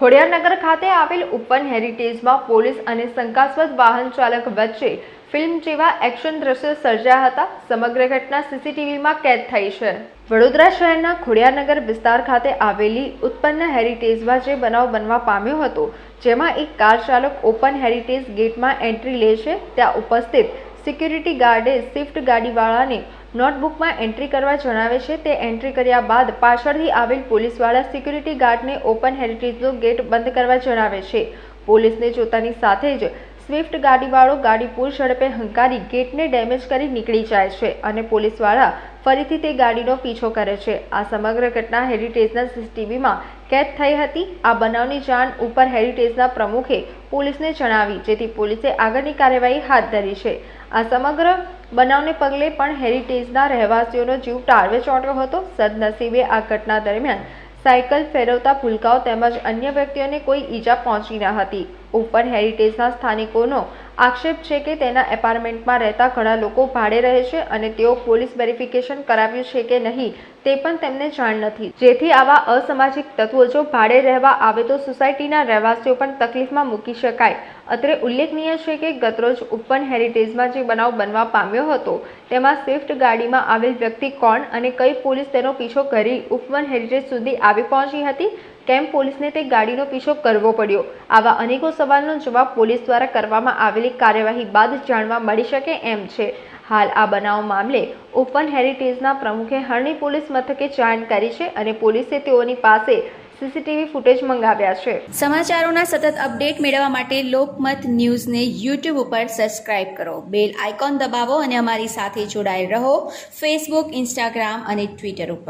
ખોડિયારનગર ખાતે આવેલ open હેરિટેજમાં police અને શંકાસ્પદ વાહન ચાલક વચ્ચે ફિલ્મ જેવા એક્શન દ્રશ્યો સર્જાયા હતા. સમગ્ર ઘટના સીસીટીવીમાં કેદ થઈ છે. વડોદરા શહેરના ખોડિયારનગર વિસ્તાર ખાતે આવેલી ઉત્પન્ન હેરિટેજમાં જે બનાવ બનવા પામ્યો હતો, જેમાં એક કાર ચાલક ઓપન હેરિટેજ ગેટમાં એન્ટ્રી લે છે. ત્યાં ઉપસ્થિત સિક્યુરિટી ગાર્ડે સ્વિફ્ટ ગાડીવાળાને નોટબુકમાં એન્ટ્રી કરવા જણાવે છે, તે એન્ટ્રી કર્યા બાદ પાછળથી આવેલ પોલીસવાળા સિક્યુરિટી ગાર્ડને ઓપન હેરિટેજનો ગેટ બંધ કરવા જણાવે છે. પોલીસને જોતાની સાથે જ સ્વિફ્ટ ગાડીવાળો ગાડી પૂર ઝડપે હંકારી ગેટને ડેમેજ કરી નીકળી જાય છે અને પોલીસવાળા ફરીથી તે ગાડીનો પીછો કરે છે. આ સમગ્ર ઘટના હેરિટેજના સીસીટીવીમાં કેદ થઈ હતી. આ બનાવની જાણ ઉપર હેરિટેજના પ્રમુખે પોલીસને જણાવી, જેથી પોલીસે આગળની કાર્યવાહી હાથ ધરી છે. આ સમગ્ર બનાવને પગલે પણ હેરિટેજના રહેવાસીઓનો જીવ ટાળવે ચોંટ્યો હતો. સદનસીબે આ ઘટના દરમિયાન સાયકલ ફેરવતા ભૂલકાઓ તેમજ અન્ય વ્યક્તિઓને કોઈ ઈજા પહોંચી ન હતી. ઉપર હેરિટેજના સ્થાનિકોનો આક્ષેપ છે કે તેના એપાર્ટમેન્ટમાં રહેતા ઘણા લોકો ભાડે રહે છે અને તેઓ પોલીસ વેરિફિકેશન કરાવ્યું છે કે નહીં. તે પણ તેમને જાણ નથી. જેથી આવા અસામાજિક તત્વો જો ભાડે રહેવા આવે તો સોસાયટીના રહેવાસીઓ પણ તકલીફમાં મૂકી શકાય. અત્રે ઉલ્લેખનીય છે કે ગતરોજ ઉપવન હેરિટેજમાં જે બનાવ બનવા પામ્યો હતો, તેમાં સ્વિફ્ટ ગાડીમાં આવેલ વ્યક્તિ કોણ અને કઈ પોલીસ તેનો પીછો કરી ઉપવન હેરિટેજ સુધી આવી પહોંચી હતી? કેમ પોલીસને તે ગાડીનો પીછો કરવો પડ્યો? આવા અનેકો સવાલનો જવાબ પોલીસ દ્વારા કરવામાં આવેલી કાર્યવાહી બાદ જાણવા મળી શકે એમ છે. હાલ આ બનાવ મામલે ઓપન હેરિટેજના પ્રમુખે હરણી પોલીસ મથકે જાણ કરી છે અને પોલીસે તેઓની પાસે સીસીટીવી ફૂટેજ મંગાવ્યા છે. સમાચારોના સતત અપડેટ મેળવવા માટે લોકમત ન્યૂઝને યુટ્યુબ ઉપર સબસ્ક્રાઇબ કરો. બેલ આઇકોન દબાવો અને અમારી સાથે જોડાયેલ રહો ફેસબુક, ઇન્સ્ટાગ્રામ અને ટ્વિટર ઉપર.